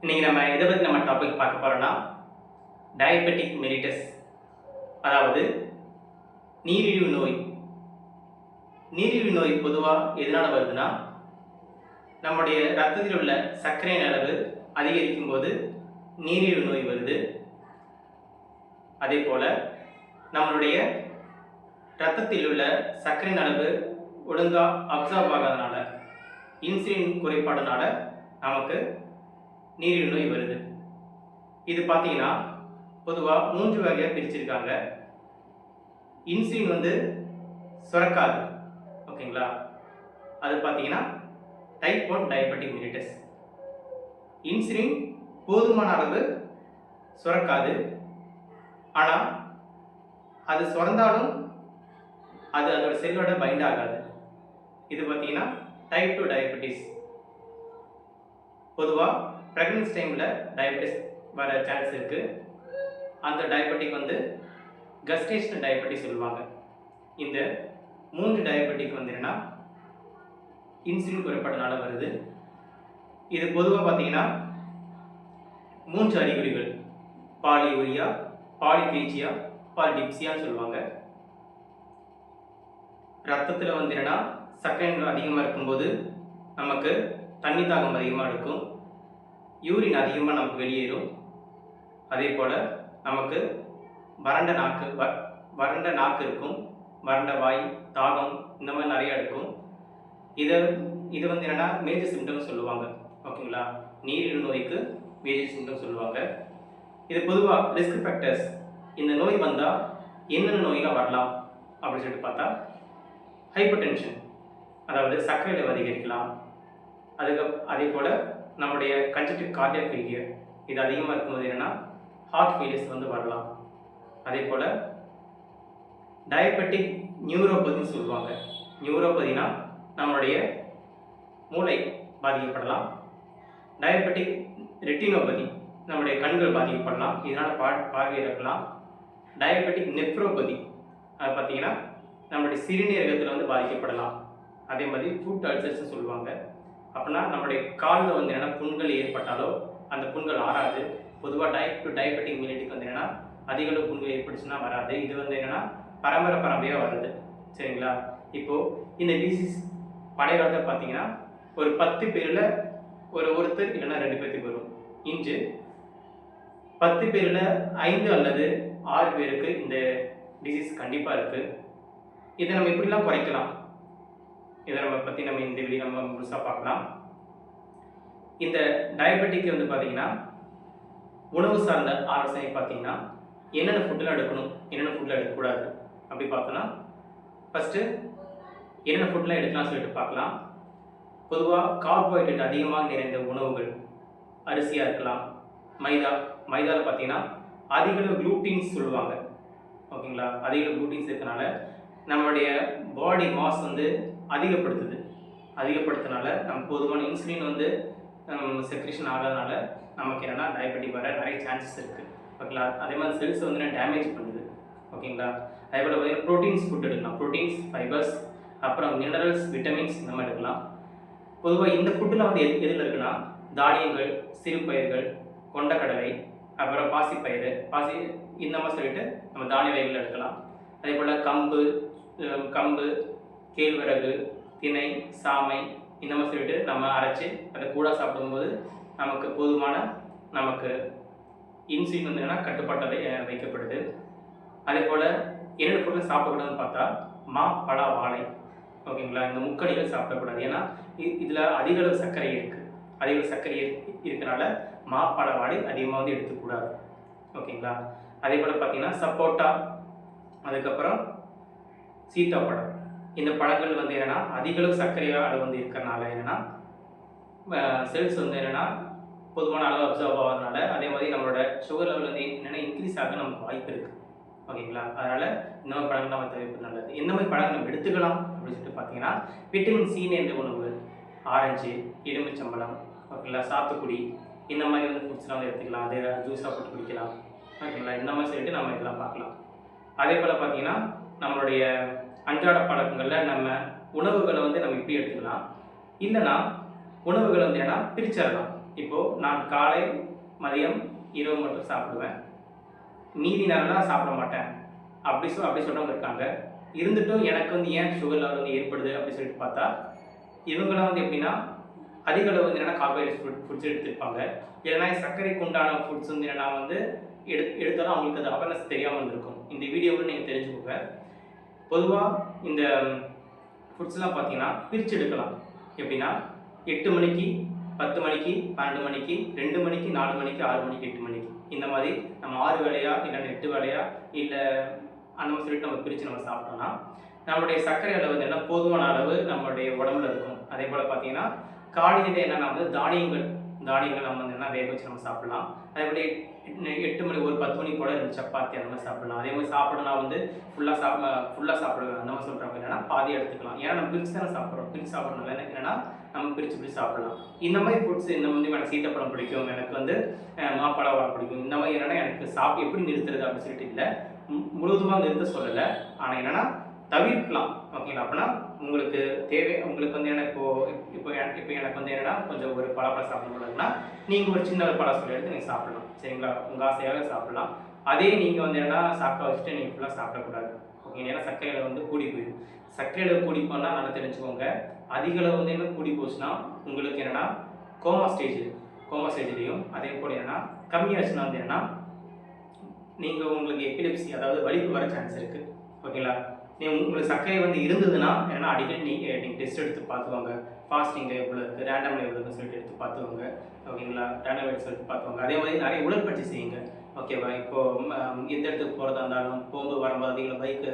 இன்னைக்கு நம்ம எதை பற்றி நம்ம டாபிக் பார்க்க போகிறோன்னா டயபெட்டிக் மெரிட்டஸ் அதாவது நீரிழிவு நோய். நீரிழிவு நோய் பொதுவாக எதனால் வருதுன்னா நம்முடைய ரத்தத்தில் உள்ள சர்க்கரையின் அளவு அதிகரிக்கும் போது நீரிழிவு நோய் வருது. அதே போல் நம்மளுடைய ரத்தத்தில் உள்ள சர்க்கரையின் அளவு ஒழுங்காக அப்சர்வ் ஆகாதனால இன்சுலின் குறைபாடுனால நமக்கு நீரிழிவு நோய் வருது. இது பார்த்தீங்கன்னா பொதுவாக மூன்று வகையாக பிரிச்சிருக்காங்க. இன்சுலின் வந்து சுரக்காது. ஓகேங்களா? அது பார்த்தீங்கன்னா type one diabetic mellitus insulin போதுமான அளவு சுரக்காது. ஆனால் அது சுரந்தாலும் அது அதோட செல்லோட பைண்ட் ஆகாது. இது பார்த்தீங்கன்னா டைப் டூ டயபெட்டிஸ் பொதுவாக ப்ரெக்னன்சி டைமில் டயபெட்டிஸ் வர சான்ஸ் இருக்குது அந்த டயபெட்டிக் வந்து கஸ்டேஷன் டயபெட்டிஸ் சொல்லுவாங்க. இந்த மூன்று டயபெட்டிக் வந்து என்னென்னா இன்சுலின் குறைபாடுனால வருது. இது பொதுவாக பார்த்தீங்கன்னா மூன்று அறிகுறிகள். பாலியூரியா பாலிபீச்சியா பாலிடிப்சியான்னு சொல்லுவாங்க. ரத்தத்தில் வந்து என்னென்னா சர்க்கரை அதிகமாக இருக்கும்போது நமக்கு தண்ணி தாகம் அதிகமாக இருக்கும் யூரின் அதிகமாக நமக்கு வெளியேறும். அதே போல் நமக்கு வறண்ட நாக்கு வ வறண்ட நாக்கு இருக்கும். வறண்ட வாய் தாகம் இந்த மாதிரி நிறையா இருக்கும். இதை இது வந்து என்னென்னா மேஜர் சிம்டம்ஸ் சொல்லுவாங்க. ஓகேங்களா? நீரிழிவு நோய்க்கு மேஜர் சிம்டம் சொல்லுவாங்க. இது பொதுவாக ரிஸ்க் ஃபேக்டர்ஸ் இந்த நோய் வந்தால் என்னென்ன நோயெல்லாம் வரலாம் அப்படின்னு சொல்லிட்டு பார்த்தா ஹைப்பர் டென்ஷன் அதாவது சர்க்கரை அளவு அதிகரிக்கலாம். அதுக்கு அதே போல் நம்முடைய கன்ஜெக்டிவ் கார்டியக் ஃபெயிலியர் இது அதிகமாக இருக்கும்போது என்னென்னா ஹார்ட் ஃபெயிலியர்ஸ் வந்து வரலாம். அதே போல் டயபெட்டிக் நியூரோபதின்னு சொல்லுவாங்க. நியூரோபதினா நம்மளுடைய மூளை பாதிக்கப்படலாம். டயபெட்டிக் ரெட்டினோபதி நம்முடைய கண்கள் பாதிக்கப்படலாம். இதனால் பா பார்வை இருக்கலாம் டயபெட்டிக் நெப்ரோபதி அது பார்த்திங்கன்னா நம்மளுடைய சிறுநீரகத்தில் வந்து பாதிக்கப்படலாம். அதே மாதிரி ஃபுட் அல்சர்ஸ்ன்னு சொல்லுவாங்க. அப்படின்னா நம்மளுடைய காலில் வந்து என்னென்னா புண்கள் ஏற்பட்டாலோ அந்த புண்கள் ஆறாது. பொதுவாக டைப் டு டயபெட்டிக் மிலிட்டிக்கு வந்து என்னென்னா அதிக அளவு புண்கள் ஏற்பட்டுச்சுன்னா வராது. இது வந்து என்னென்னா பரம்பரை பரம்பரையாக வருது. சரிங்களா? இப்போது இந்த டிசீஸ் பழைய காலத்தில் பார்த்தீங்கன்னா ஒரு பத்து பேரில் ஒரு ஒருத்தர் இல்லைன்னா ரெண்டு பேர்த்துக்கு வரும். இன்று பத்து பேரில் ஐந்து அல்லது ஆறு பேருக்கு இந்த டிசீஸ் கண்டிப்பாக இருக்குது இதை நம்ம எப்படிலாம் குறைக்கலாம். இதை நம்ம பற்றி நம்ம இந்த வீடியோ நம்ம முழுசாக பார்க்கலாம். இந்த டயபெட்டிக் வந்து பார்த்தீங்கன்னா உணவு சார்ந்த ஆலோசனை பார்த்தீங்கன்னா என்னென்ன ஃபுட்டெலாம் எடுக்கணும் என்னென்ன ஃபுட்டெலாம் எடுக்கக்கூடாது அப்படி பார்த்தோன்னா ஃபஸ்ட்டு என்னென்ன ஃபுட்லாம் எடுக்கலாம்னு சொல்லிட்டு பார்க்கலாம். பொதுவாக கார்போஹைட்ரேட் அதிகமாக நிறைந்த உணவுகள் அரிசியாக இருக்கலாம் மைதா மைதாவில் பார்த்தீங்கன்னா அதிகளவு குளூட்டின்ஸ் சொல்லுவாங்க. ஓகேங்களா? அதிக அளவு குளூட்டின்ஸ் இருக்கனால நம்மளுடைய பாடி மாஸ் வந்து அதிகப்படுத்துது. அதிகப்படுத்தினால நம்ம போதுமான இன்சுலின் வந்து செக்ரேஷன் ஆகாதனால நமக்கு என்னென்னா டயபெட்டிக் வர நிறைய சான்சஸ் இருக்குது ஓகேங்களா? அதே மாதிரி செல்ஸ் வந்து டேமேஜ் பண்ணுது. ஓகேங்களா? அதே போல் பார்த்தீங்கன்னா ப்ரோட்டீன்ஸ் ஃபுட் எடுக்கலாம். ப்ரோட்டீன்ஸ் ஃபைபர்ஸ் அப்புறம் மினரல்ஸ் விட்டமின்ஸ் இந்த மாதிரி எடுக்கலாம். பொதுவாக இந்த ஃபுட்டில் வந்து எது எதில் இருக்குன்னா தானியங்கள் சிறுபயிர்கள் கொண்டக்கடலை அப்புறம் பாசிப்பயிறு பாசி இந்த மாதிரி சொல்லிட்டு நம்ம தானிய வகைகள் எடுக்கலாம். அதே போல் கம்பு கம்பு கேழ்வரகு திணை சாமை இந்த மாதிரி சொல்லிட்டு நம்ம அரைச்சி அதை கூட சாப்பிடும்போது நமக்கு போதுமான நமக்கு இன்சுலின் வந்து என்னன்னா கட்டுப்பாட்டதை வைக்கப்படுது. அதே போல் என்னென்ன பொருள் சாப்பிடக்கூடாதுன்னு பார்த்தா மா பழா வாழை. ஓகேங்களா? இந்த முக்கணிகள் சாப்பிடக்கூடாது. ஏன்னா இதில் அதிக அளவு சர்க்கரை இருக்குது அதிக அளவு சர்க்கரை இருக்கிறனால மா பழ வாழை அதிகமாக வந்து எடுத்துக்கூடாது. ஓகேங்களா? அதே போல் பார்த்தீங்கன்னா சப்போட்டா அதுக்கப்புறம் சீத்தாப்பழம். இந்த பழங்கள் வந்து என்னென்னா அதிகளவு சர்க்கரை அளவு வந்து இருக்கிறனால என்னென்னா செல்ஸ் வந்து என்னென்னா போதுமான அளவு அப்சர்வ் ஆகிறதுனால அதே மாதிரி நம்மளோட சுகர் லெவல் வந்து என்னென்னா இன்க்ரீஸ் ஆக நமக்கு வாய்ப்பு இருக்குது ஓகேங்களா? அதனால் இந்த மாதிரி பழங்கள் நம்ம தவிர்ப்பது நல்லது. எந்த மாதிரி பழங்கள் நம்ம எடுத்துக்கலாம் அப்படின்னு சொல்லிட்டு பார்த்தீங்கன்னா விட்டமின் சி நிறைந்த உணவு? ஆரஞ்சு எலுமிச்சம்பழம் ஓகேங்களா? சாத்துக்குடி இந்த மாதிரி வந்து ஃபுட்ஸ்லாம் வந்து எடுத்துக்கலாம். அதே ஜூஸாக போட்டு குடிக்கலாம். ஓகேங்களா? இந்த மாதிரி சொல்லிட்டு நம்ம இதெல்லாம் பார்க்கலாம் அதே போல் பார்த்தீங்கன்னா நம்மளுடைய அன்றாட பழக்கங்களில் நம்ம உணவுகளை வந்து நம்ம இப்படி எடுத்துக்கலாம். இல்லைன்னா உணவுகள் வந்து என்னன்னா பிரிச்சிடலாம். இப்போது நான் காலை மதியம் இரவு மட்டும் சாப்பிடுவேன். மீதி நேரம்லாம் சாப்பிட மாட்டேன். அப்படி சொல் அப்படி சொல்கிறவங்க இருக்காங்க. இருந்துட்டும் எனக்கு வந்து ஏன் சுகர் லெவல் வந்து ஏற்படுது அப்படி சொல்லிட்டு பார்த்தா இவங்களாம் வந்து எப்படின்னா அதிக அளவு வந்து என்னென்னா கார்போஹைட்ரேட் ஃபுட் ஃபுட்ஸ் எடுத்துருப்பாங்க இல்லைன்னா சர்க்கரைக்கு உண்டான ஃபுட்ஸ் வந்து என்னென்னா வந்து எடு எடுத்தாலும் அவங்களுக்கு அது அவேர்னஸ் தெரியாமல் இருந்திருக்கும் இந்த வீடியோவில் நீங்கள் தெரிஞ்சுக்கோங்க. பொதுவாக இந்த ஃபுட்ஸ்லாம் பார்த்தீங்கன்னா பிரித்து எடுக்கலாம். எப்படின்னா எட்டு மணிக்கு பத்து மணிக்கு பன்னெண்டு மணிக்கு ரெண்டு மணிக்கு நாலு மணிக்கு ஆறு மணிக்கு எட்டு மணிக்கு. இந்த மாதிரி நம்ம ஆறு வேலையா இல்லை எட்டு வேலையா இல்லை அந்த மாதிரி சொல்லிட்டு நம்ம பிரித்து நம்ம சாப்பிட்டோம்னா நம்மளுடைய சர்க்கரை அளவு வந்து என்ன போதுமான அளவு நம்மளுடைய உடம்புல இருக்கும். அதே போல் பார்த்தீங்கன்னா காலையில் என்னென்னா வந்து தானியங்கள் தானியங்கள் நம்ம வந்து வேக வச்சு நம்ம சாப்பிடலாம். அதே எட்டு- மணி ஒரு பத்து மணி போல ரெண்டு சப்பாத்தி அந்த மாதிரி சாப்பிடலாம். அதே மாதிரி சாப்பிடணும்னா வந்து ஃபுல்லாக சாப்பிட ஃபுல்லாக சாப்பிடலாம் அந்த மாதிரி சொல்கிறாங்க என்னன்னா பாதி எடுத்துக்கலாம். ஏன்னா நம்ம பிரித்து தானே சாப்பிட்றோம். பிரித்து சாப்பிட்றதுனால எனக்கு என்னன்னா நம்ம பிரித்து பிரித்து சாப்பிடலாம். இந்த மாதிரி ஃபுட்ஸ் இந்த வந்து எனக்கு சீத்தப்பழம் பிடிக்கும். எனக்கு வந்து மாப்பழ மாப்பழம் பிடிக்கும். இந்த மாதிரி என்னன்னா எனக்கு சாப் எப்படி நிறுத்துறது அப்படின்னு சொல்லிட்டு இல்லை. முழுவதுமாக நிறுத்த சொல்லலை. ஆனால் என்னன்னா தவிர்க்கலாம். ஓகேங்களா? அப்படின்னா உங்களுக்கு தேவை உங்களுக்கு வந்து என்ன இப்போ இப்போ எனக்கு இப்போ எனக்கு வந்து என்னன்னா கொஞ்சம் ஒரு பழப்பழம் சாப்பிடணும்னா நீங்கள் ஒரு சின்ன ஒரு பழம் சொல்லி எடுத்து நீங்கள் சாப்பிடலாம். சரிங்களா? உங்கள் ஆசையாக சாப்பிடலாம். அதே நீங்கள் வந்து என்னன்னா சாப்பிட வச்சுட்டு நீங்கள் ஃபுல்லாக சாப்பிடக்கூடாது. ஓகே ஏன்னா சர்க்கரையில் வந்து கூடி போயிடும். சர்க்கரையில் கூடி போனால் நல்லா தெரிஞ்சுக்கோங்க. அதிக அளவு வந்து என்ன கூடி போச்சுன்னா உங்களுக்கு என்னன்னா கோமா ஸ்டேஜ் கோமா ஸ்டேஜ்லேயும் அதே போல் என்னன்னா கம்மியாச்சுன்னா வந்து என்னன்னா நீங்கள் உங்களுக்கு எபிலெப்சி அதாவது வலிப்பு வர சான்ஸ் இருக்குது ஓகேங்களா? நீங்கள் உங்களுக்கு சர்க்கரை வந்து இருந்ததுன்னா ஏன்னா அடிக்கடி நீங்கள் நீங்கள் டெஸ்ட் எடுத்து பார்த்துக்கோங்க. ஃபாஸ்டிங்கில் எவ்வளோ இருக்குது ரேண்டம் எவ்வளோ இருக்குன்னு சொல்லிட்டு எடுத்து பார்த்துக்கோங்க. ஓகேங்களா? ரேண்டம் எடுத்து சொல்லிட்டு பார்த்துக்கோங்க. அதே மாதிரி நிறைய உடற்பயிற்சி செய்யுங்க. ஓகேவா? இப்போது எந்த இடத்துக்கு போகிறதா இருந்தாலும் போகும்போது வரும்போது அதிகம் பைக்கு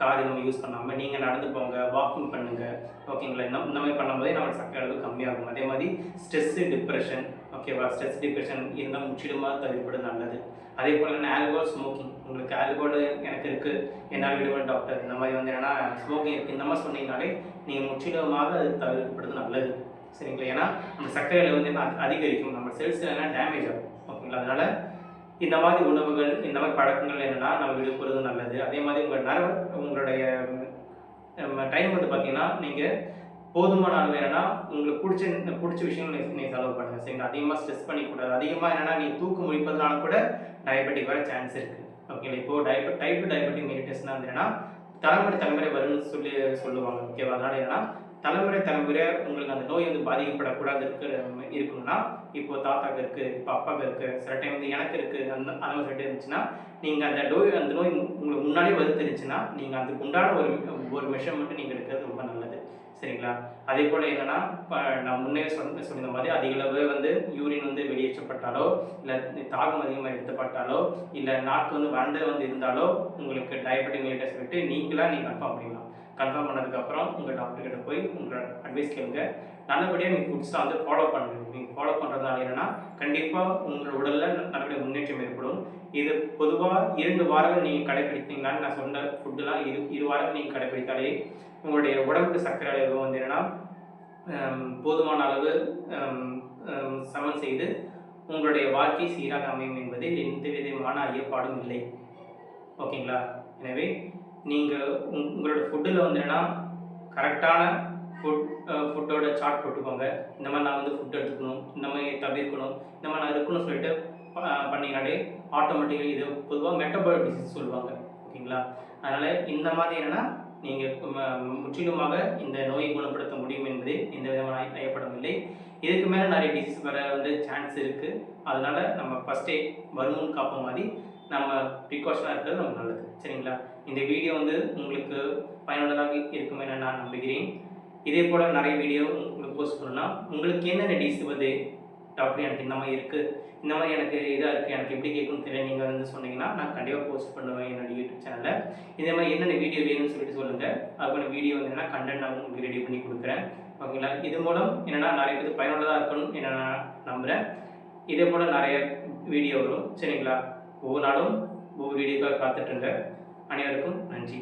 கார் நம்ம யூஸ் பண்ணாமல் நீங்கள் நடந்து போங்க வாக்கிங் பண்ணுங்கள் ஓகேங்களா? இந்த இந்த மாதிரி பண்ணும்போதே நம்ம சர்க்கரை அளவு கம்மியாகும். அதே மாதிரி ஸ்ட்ரெஸ்ஸு டிப்ரெஷன் ஓகேவா ஸ்ட்ரெஸ் டிப்ரெஷன் இருந்தால் முற்றிலுமாக தவிர்ப்பது நல்லது. அதே போல் ஆல்கோல் ஸ்மோக்கிங் உங்களுக்கு ஆல்கோல் எனக்கு இருக்குது என்னால் விடுவ டாக்டர் இந்த மாதிரி வந்து என்னென்னா ஸ்மோக்கிங் இருக்குது இந்த மாதிரி சொன்னீங்கனாலே நீங்கள் முற்றிலுமாக அது தவிர்க்கப்படுறது நல்லது. சரிங்களா? ஏன்னா நம்ம சர்க்கரையில் வந்து என்ன அதிகரிக்கும். நம்ம செல்ஸ் என்ன டேமேஜ் ஆகும். ஓகேங்களா? அதனால் இந்த மாதிரி உணவுகள் இந்த மாதிரி பழக்கங்கள் என்னென்னா நம்ம விடுப்புறது நல்லது. அதே மாதிரி உங்கள் நரவு உங்களுடைய டைம் வந்து பார்த்தீங்கன்னா நீங்கள் போதுமான அளவு என்னன்னா உங்களுக்கு பிடிச்ச பிடிச்ச விஷயங்கள் நீ- செலவு பண்ணுங்க. சரிங்களா அதிகமாக ஸ்ட்ரெஸ் பண்ணிக்கூடாது. அதிகமாக என்னன்னா நீ தூக்கு முடிப்பதனால கூட டயபெட்டிக் வர சான்ஸ் இருக்கு. ஓகேங்களா இப்போ diabetes type two diabetic meditation என்னன்னா தலைமுறை தலைமுறை வரும்னு சொல்லி சொல்லுவாங்க. ஓகேவா அதனால என்னன்னா தலைமுறை தலைமுறை உங்களுக்கு அந்த நோய் வந்து பாதிக்கப்படக்கூடாது இருக்கிற இருக்கணும்னா இப்போ தாத்தாக்கு இருக்கு இப்போ அப்பாவுக்கு இருக்கு சில டைம் வந்து எனக்கு இருக்கு அந்த அந்த மாதிரி சொல்லிட்டு இருந்துச்சுன்னா நீங்கள் அந்த நோய் அந்த நோய் உங்களுக்கு முன்னாடியே வந்து தெரிஞ்சுன்னா நீங்கள் அதுக்கு உண்டான ஒரு ஒரு மெஷர்மெண்ட்டு நீங்கள் எடுக்கிறது ரொம்ப நல்லது. சரிங்களா? அதே போல் என்னன்னா இப்போ நான் முன்னே சொன்ன சொன்ன மாதிரி அதிகளவு வந்து யூரின் வந்து வெளியேற்றப்பட்டாலோ இல்லை தாகம் அதிகமாக எடுத்தப்பட்டாலோ இல்லை நாக்கு வந்து வறண்டு வந்து இருந்தாலோ உங்களுக்கு டயபெட்டிக் சொல்லிட்டு நீங்களாக நீங்கள் கன்ஃபார்ம் பண்ணிக்கலாம். கன்ஃபார்ம் பண்ணதுக்கப்புறம் உங்கள் டாக்டர்கிட்ட போய் உங்கள் அட்வைஸ் கேளுங்க. நல்லபடியாக நீங்கள் ஃபுட்ஸை வந்து ஃபாலோ பண்ணுங்க. நீங்கள் ஃபாலோ பண்ணுறதுனால என்னன்னா கண்டிப்பாக உங்கள் உடலில் நல்லபடியாக முன்னேற்றம் ஏற்படும். இது பொதுவாக இரண்டு வாரங்கள் நீங்கள் கடைப்பிடித்தீங்களான்னு நான் சொன்ன ஃபுட்டுலாம் இரு இரு வாரங்கள் நீங்கள் கடைப்பிடித்தாலே உங்களுடைய உடம்புக்கு சர்க்கரை அளவு வந்து என்னென்னா போதுமான அளவு சமன் செய்து உங்களுடைய வாழ்க்கை சீராக அமையும் என்பதில் எந்த விதமான ஐயப்பாடும் இல்லை. ஓகேங்களா? எனவே நீங்கள் உங்களோட ஃபுட்டில் வந்து என்னென்னா கரெக்டான ஃபுட் ஃபுட்டோட சார்ட் போட்டுக்கோங்க. இந்த மாதிரி நான் வந்து ஃபுட் எடுத்துக்கணும் இந்த மாதிரி தவிர்க்கணும் இந்த மாதிரி நான் இருக்கணும்னு சொல்லிட்டு பண்ணிங்கனாலே பண்ணீங்கனாலே ஆட்டோமேட்டிக்காக இது பொதுவாக மெட்டபாலிக் டிசீஸ் சொல்லுவாங்க. ஓகேங்களா? அதனால் இந்த மாதிரி என்னென்னா நீங்கள் முற்றிலுமாக இந்த நோயை குணப்படுத்த முடியும் என்பது எந்த விதமான ஐயப்படவில்லை இதுக்கு மேலே நிறைய டிசீஸ் வர வந்து சான்ஸ் இருக்குது அதனால் நம்ம ஃபஸ்ட்டே வருமுன் காப்போம் மாதிரி நம்ம ப்ரிகாஷனாக இருக்கிறது நமக்கு நல்லது. சரிங்களா? இந்த வீடியோ வந்து உங்களுக்கு பயனுள்ளதாக இருக்குமே நான் நம்புகிறேன். இதே போல் நிறைய வீடியோ உங்களுக்கு போஸ்ட் பண்ணுன்னா உங்களுக்கு என்னென்ன டிசீஸ் வருது டாக்டர் எனக்கு இந்த மாதிரி இருக்குது இந்த மாதிரி எனக்கு இதாக இருக்குது எனக்கு எப்படி கேட்கணும்னு தெரியல. நீங்கள் வந்து சொன்னீங்கன்னா நான் கண்டிப்பாக போஸ்ட் பண்ணுவேன் என்னோட யூடியூப் சேனலில் இதே மாதிரி என்னென்ன வீடியோ வேணும்னு சொல்லிட்டு சொல்லுங்கள் அதுக்கான வீடியோ வந்து என்ன கண்டென்ட் நான் உங்களுக்கு ரெடி பண்ணி கொடுக்குறேன். ஓகேங்களா? இது மூலம் என்னென்னா நிறைய பேருக்கு பயனுள்ளதாக இருக்கணும் என்ன நான் நம்புகிறேன் இதே போல் நிறைய வீடியோ வரும். சரிங்களா? ஒவ்வொரு நாளும் ஒவ்வொரு வீடியோக்காக காத்துட்ருங்க அனைவருக்கும் நன்றி.